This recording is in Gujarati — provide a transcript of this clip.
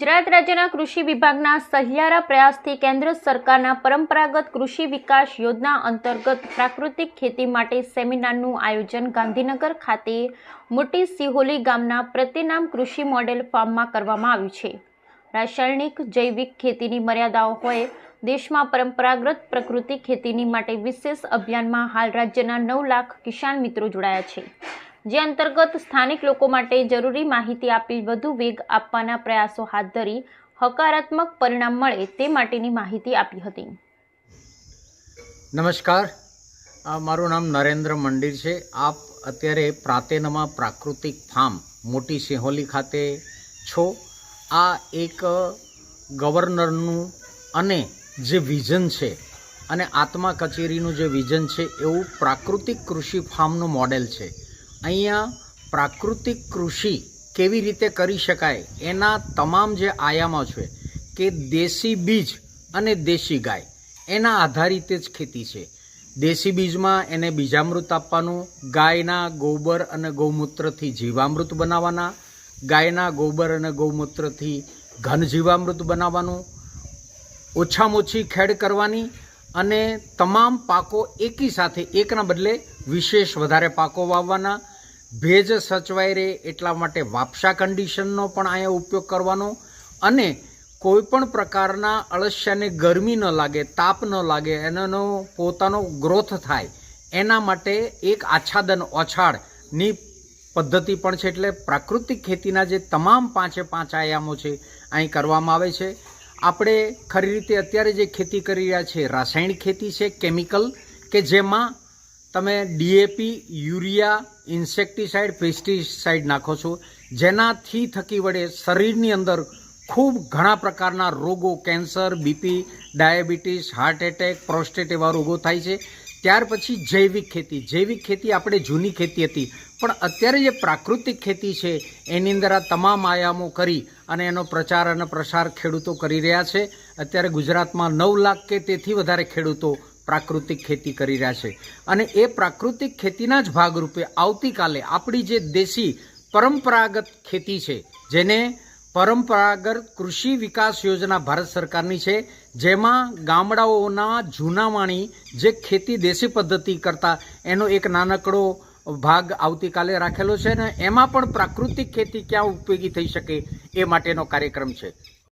ગુજરાત રાજ્યના કૃષિ વિભાગના સહિયારા પ્રયાસથી કેન્દ્ર સરકારના પરંપરાગત કૃષિ વિકાસ યોજના અંતર્ગત પ્રાકૃતિક ખેતી માટે સેમિનારનું આયોજન ગાંધીનગર ખાતે મોટી સિહોલી ગામના પ્રતિનામ કૃષિ મોડેલ ફાર્મમાં કરવામાં આવ્યું છે. રાસાયણિક જૈવિક ખેતીની મર્યાદાઓ હોય, દેશમાં પરંપરાગત પ્રકૃતિ ખેતીની માટે વિશેષ અભિયાનમાં હાલ રાજ્યના નવ લાખ કિસાન મિત્રો જોડાયા છે. જે અંતર્ગત સ્થાનિક લોકો માટે જરૂરી માહિતી આપી વધુ વેગ આપવાના પ્રયાસો હાથ ધરી હકારાત્મક પરિણામ મળે તે માટેની માહિતી આપી હતી. નમસ્કાર. મારું નામ નરેન્દ્ર મંદિર છે. આપ અત્યારે પ્રાતેનમાં પ્રાકૃતિક ફાર્મ મોટી સિંહોલી ખાતે છો. આ એક ગવર્નરનું અને જે વિઝન છે અને આત્મા કચેરીનું જે વિઝન છે, એવું પ્રાકૃતિક કૃષિ ફાર્મનું મોડેલ છે. અહીંયા પ્રાકૃતિક કૃષિ કેવી રીતે કરી શકાય એના તમામ જે આયામો છે કે દેશી બીજ અને દેશી ગાય, એના આધારિત જ ખેતી છે. દેશી બીજમાં એને બીજામૃત આપવાનું, ગાયના ગોબર અને ગૌમૂત્રથી જીવામૃત બનાવવાના, ગાયના ગોબર અને ગૌમૂત્રથી ઘન જીવામૃત બનાવવાનું, ઓછામાં ઓછી ખેડ કરવાની અને તમામ પાકો એકી સાથે, એકના બદલે વિશેષ વધારે પાકો વાવવાના. ભેજ સચવાઈ રહે એટલા માટે વાપસા કન્ડિશનનો પણ અહીંયા ઉપયોગ કરવાનો. અને કોઈપણ પ્રકારના અળસિયાને ગરમી ન લાગે, તાપ ન લાગે, એનો પોતાનો ગ્રોથ થાય. એના માટે એક આચ્છાદન ઓછાળની પદ્ધતિ પણ છે એટલે પ્રાકૃતિક ખેતીના જે તમામ પાંચે પાંચ આયામો છે, અહીં કરવામાં આવે છે. આપણે ખરી રીતે અત્યારે જે ખેતી કરી રહ્યા છે, રાસાયણિક ખેતી છે, કેમિકલ, કે જેમાં તમે ડીએપી યુરિયા, ઇન્સેક્ટિસાઇડ, પેસ્ટિસાઇડ નાખો છો. જેનાથી થકી વડે શરીરની અંદર ખૂબ ઘણા પ્રકારના રોગો, cancer BP diabetes heart attack prostate એવા રોગો થાય છે. ત્યાર પછી જૈવિક ખેતી. જૈવિક ખેતી આપણે જૂની ખેતી હતી. પણ અત્યારે જે પ્રાકૃતિક ખેતી છે, એની અંદર આ તમામ આયામો કરી અને એનો પ્રચાર અને પ્રસાર ખેડૂતો કરી રહ્યા છે. અત્યારે ગુજરાતમાં નવ લાખ કે તેથી વધારે ખેડૂતો પ્રાકૃતિક ખેતી કરી રહ્યા છે. અને એ પ્રાકૃતિક ખેતીના જ ભાગરૂપે આવતીકાલે આપણી જે દેશી પરંપરાગત ખેતી છે, જેને પરંપરાગત કૃષિ વિકાસ યોજના ભારત સરકારની છે, જેમાં ગામડાઓના જૂનાવાણી જે ખેતી દેશી પદ્ધતિ કરતા એનો એક નાનકડો ભાગ આવતીકાલે રાખેલો છે ને એમાં પણ પ્રાકૃતિક ખેતી ક્યાં ઉપયોગી થઈ શકે એ માટેનો કાર્યક્રમ છે.